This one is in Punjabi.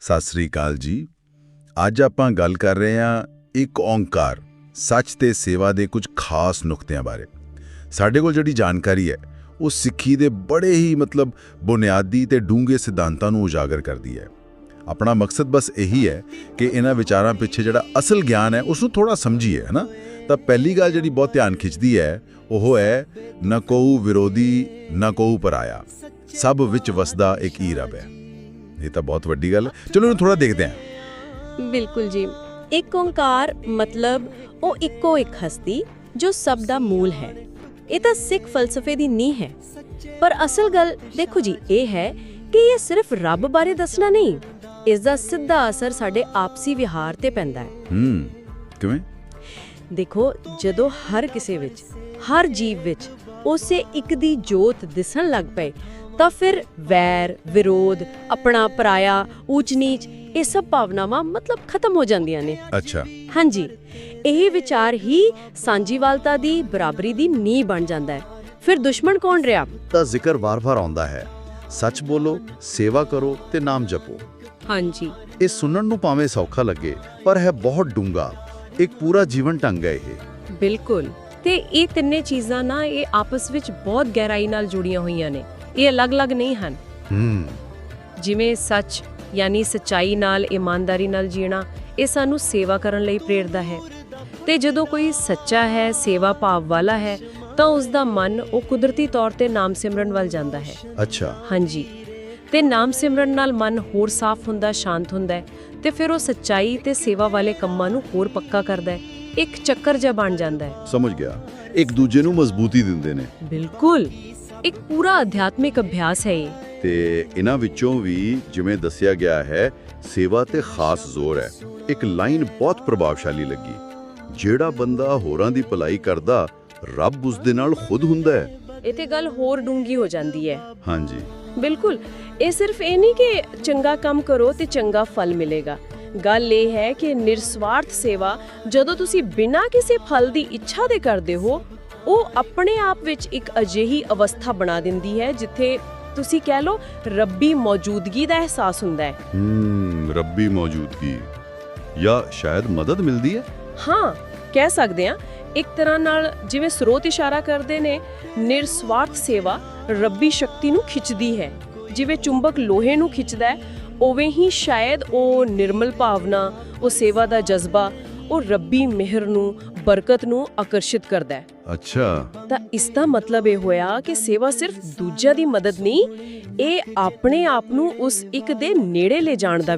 ਸਤਿ ਸ੍ਰੀ ਅਕਾਲ ਜੀ। ਅੱਜ ਆਪਾਂ ਗੱਲ ਕਰ ਰਹੇ ਹਾਂ ਇੱਕ ਓੰਕਾਰ, ਸੱਚ ਤੇ ਸੇਵਾ ਦੇ ਕੁਝ ਖਾਸ ਨੁਕਤਿਆਂ ਬਾਰੇ। ਸਾਡੇ ਕੋਲ ਜਿਹੜੀ ਜਾਣਕਾਰੀ ਹੈ, ਉਹ ਸਿੱਖੀ ਦੇ ਬੜੇ ਹੀ ਮਤਲਬ ਬੁਨਿਆਦੀ ਤੇ ਡੂੰਘੇ ਸਿਧਾਂਤਾਂ ਨੂੰ ਉਜਾਗਰ ਕਰਦੀ ਹੈ। ਆਪਣਾ ਮਕਸਦ ਬਸ ਇਹੀ ਹੈ ਕਿ ਇਹਨਾਂ ਵਿਚਾਰਾਂ ਪਿੱਛੇ ਜਿਹੜਾ ਅਸਲ ਗਿਆਨ ਹੈ ਉਸ ਨੂੰ ਥੋੜਾ ਸਮਝੀਏ ਨਾ? ਤਾਂ ਪਹਿਲੀ ਗੱਲ ਜਿਹੜੀ ਬਹੁਤ ਧਿਆਨ ਖਿੱਚਦੀ ਹੈ, ਉਹ ਹੈ ਨਾ ਕੋਊ ਵਿਰੋਧੀ, ਨਾ ਕੋਊ ਪਰਾਇਆ। ਸਭ ਵਿੱਚ ਵਸਦਾ ਇੱਕ ਹੀ ਰੱਬ ਹੈ। ਇਹ ਤਾਂ ਬਹੁਤ ਵੱਡੀ ਗੱਲ ਹੈ। ਚਲੋ ਇਹਨੂੰ ਥੋੜਾ ਦੇਖਦੇ ਹਾਂ। ਬਿਲਕੁਲ ਜੀ। ਇੱਕ ਓੰਕਾਰ ਮਤਲਬ ਉਹ ਇੱਕੋ ਇੱਕ ਹਸਤੀ ਜੋ ਸਭ ਦਾ ਮੂਲ ਹੈ। ਇਹ ਤਾਂ ਸਿੱਖ ਫਲਸਫੇ ਦੀ ਨੀਂਹ ਹੈ। ਪਰ ਅਸਲ ਗੱਲ ਦੇਖੋ ਜੀ ਇਹ ਹੈ ਕਿ ਇਹ ਸਿਰਫ ਰੱਬ ਬਾਰੇ ਦੱਸਣਾ ਨਹੀਂ ਇਸ ਦਾ ਸਿੱਧਾ ਅਸਰ ਸਾਡੇ ਆਪਸੀ ਵਿਹਾਰ ਤੇ ਪੈਂਦਾ ਹੈ। ਹੂੰ ਕਿਵੇਂ? ਦੇਖੋ ਜਦੋਂ ਹਰ ਕਿਸੇ ਵਿੱਚ ਹਰ ਜੀਵ ਵਿੱਚ ਉਸੇ ਇੱਕ ਦੀ ਜੋਤ ਦਿਸਣ ਲੱਗ ਪਏ ਤਾਂ ਫਿਰ ਵੈਰ ਵਿਰੋਧ ਆਪਣਾ ਪਰਾਇਆ ਊਚ ਨੀਚ ਇਹ ਸਭ ਭਾਵਨਾਵਾਂ ਮਤਲਬ ਖਤਮ ਹੋ ਜਾਂਦੀਆਂ ਨੇ। ਅੱਛਾ। ਹਾਂਜੀ। ਇਹ ਵਿਚਾਰ ਹੀ ਸਾਂਝੀਵਾਲਤਾ ਦੀ ਬਰਾਬਰੀ ਦੀ ਨੀਂਹ ਬਣ ਜਾਂਦਾ ਹੈ। ਫਿਰ ਦੁਸ਼ਮਣ ਕੌਣ ਰਿਹਾ? ਦਾ ਜ਼ਿਕਰ ਵਾਰ-ਵਾਰ ਆਉਂਦਾ ਹੈ। ਸੱਚ ਬੋਲੋ ਸੇਵਾ ਕਰੋ ਤੇ ਨਾਮ ਜਪੋ। ਹਾਂਜੀ। ਇਹ ਸੁਣਨ ਨੂੰ ਭਾਵੇਂ ਸੌਖਾ ਲੱਗੇ ਪਰ ਹੈ ਬਹੁਤ ਡੂੰਗਾ ਇੱਕ ਪੂਰਾ ਜੀਵਨ ਢੰਗ ਹੈ ਇਹ। ਬਿਲਕੁਲ। ਤੇ ਇਹ ਤਿੰਨੇ ਚੀਜ਼ਾਂ ਨਾ ਇਹ ਆਪਸ ਵਿੱਚ ਬਹੁਤ ਗਹਿਰਾਈ ਨਾਲ ਜੁੜੀਆਂ ਹੋਈਆਂ ਨੇ। ਇਹ ਅਲੱਗ-ਅਲੱਗ ਨਹੀਂ ਹਨ। ਹੂੰ। ਜਿਵੇਂ ਸੱਚ ਯਾਨੀ ਸਚਾਈ ਨਾਲ ਇਮਾਨਦਾਰੀ ਨਾਲ ਜੀਣਾ ਇਹ ਸਾਨੂੰ ਸੇਵਾ ਕਰਨ ਲਈ ਪ੍ਰੇਰਦਾ ਹੈ। ਤੇ ਜਦੋਂ ਕੋਈ ਸੱਚਾ ਹੈ ਸੇਵਾ ਭਾਵ ਵਾਲਾ ਹੈ ਤਾਂ ਉਸ ਦਾ ਮਨ ਉਹ ਕੁਦਰਤੀ ਤੌਰ ਤੇ ਨਾਮ ਸਿਮਰਨ ਵੱਲ ਜਾਂਦਾ ਹੈ। ਅੱਛਾ। ਹਾਂਜੀ। ਤੇ ਨਾਮ ਸਿਮਰਨ ਨਾਲ ਮਨ ਹੋਰ ਸਾਫ਼ ਹੁੰਦਾ ਸ਼ਾਂਤ ਹੁੰਦਾ ਤੇ ਫਿਰ ਉਹ ਸੱਚਾਈ ਤੇ ਸੇਵਾ ਵਾਲੇ ਕੰਮਾਂ ਨੂੰ ਹੋਰ ਪੱਕਾ ਕਰਦਾ ਹੈ। ਇੱਕ ਚੱਕਰ ਜਿਹਾ ਬਣ ਜਾਂਦਾ ਹੈ। ਸਮਝ ਗਿਆ। ਇੱਕ ਦੂਜੇ ਨੂੰ ਮਜ਼ਬੂਤੀ ਦਿੰਦੇ ਨੇ। ਬਿਲਕੁਲ। ਇੱਕ ਪੂਰਾ ਅਧਿਆਤਮਿਕ ਅਭਿਆਸ ਹੈ ਇਹ। ਤੇ ਇਹਨਾਂ ਵਿੱਚੋਂ ਵੀ ਜਿਵੇਂ ਦੱਸਿਆ ਗਿਆ ਹੈ ਸੇਵਾ ਤੇ ਖਾਸ ਜ਼ੋਰ ਹੈ। ਇੱਕ ਲਾਈਨ ਬਹੁਤ ਪ੍ਰਭਾਵਸ਼ਾਲੀ ਲੱਗੀ। ਜਿਹੜਾ ਬੰਦਾ ਹੋਰਾਂ ਦੀ ਭਲਾਈ ਕਰਦਾ ਰੱਬ ਉਸ ਦੇ ਨਾਲ ਖੁਦ ਹੁੰਦਾ ਹੈ। ਇਹ ਤੇ ਗੱਲ ਹੋਰ ਡੂੰਗੀ ਹੋ ਜਾਂਦੀ ਹੈ। ਹਾਂਜੀ। ਬਿਲਕੁਲ। ਇਹ ਸਿਰਫ ਇਹ ਨਹੀਂ ਕਿ ਚੰਗਾ ਕੰਮ ਕਰੋ ਤੇ ਚੰਗਾ ਫਲ ਮਿਲੇਗਾ। ਗੱਲ ਇਹ ਹੈ ਕਿ ਨਿਰਸਵਾਰਥ ਸੇਵਾ ਜਦੋਂ ਤੁਸੀਂ ਬਿਨਾਂ ਕਿਸੇ ਫਲ ਦੀ ਇੱਛਾ ਦੇ ਕਰਦੇ ਹੋ ਉਹ ਆਪਣੇ ਆਪ ਵਿੱਚ ਇੱਕ ਅਜਿਹੀ ਅਵਸਥਾ ਬਣਾ ਦਿੰਦੀ ਹੈ ਜਿੱਥੇ ਤੁਸੀਂ ਕਹਿ ਲਓ ਰੱਬੀ ਮੌਜੂਦਗੀ ਦਾ ਅਹਿਸਾਸ ਹੁੰਦਾ ਹੈ। ਹੂੰ ਰੱਬੀ ਮੌਜੂਦਗੀ। ਜਾਂ ਸ਼ਾਇਦ ਮਦਦ ਮਿਲਦੀ ਹੈ? ਹਾਂ ਕਹਿ ਸਕਦੇ ਹਾਂ। ਇੱਕ ਤਰ੍ਹਾਂ ਨਾਲ ਜਿਵੇਂ ਸਰੋਤ ਇਸ਼ਾਰਾ ਕਰਦੇ ਨੇ ਨਿਰਸਵਾਰਥ ਸੇਵਾ ਰੱਬੀ ਸ਼ਕਤੀ ਨੂੰ ਖਿੱਚਦੀ ਹੈ। ਜਿਵੇਂ ਚੁੰਬਕ ਲੋਹੇ ਨੂੰ ਖਿੱਚਦਾ ਹੈ ਉਵੇਂ ਹੀ ਸ਼ਾਇਦ ਉਹ ਨਿਰਮਲ ਭਾਵਨਾ ਉਹ ਸੇਵਾ ਦਾ ਜਜ਼ਬਾ ਉਹ ਰੱਬੀ ਮਿਹਰ ਨੂੰ ਬਰਕਤ ਨੂੰ ਆਕਰਸ਼ਿਤ ਕਰਦਾ ਹੈ। ਅੱਛਾ। ਤਾਂ ਇਸ ਦਾ ਮਤਲਬ ਇਹ ਹੋਇਆ ਕਿ ਸੇਵਾ ਸਿਰਫ ਦੂਜਿਆਂ ਦੀ ਮਦਦ ਨਹੀਂ ਇਹ ਆਪਣੇ ਆਪ ਨੂੰ ਉਸ ਇੱਕ ਦੇ ਨੇੜੇ ਲੈ ਜਾਣ ਦਾ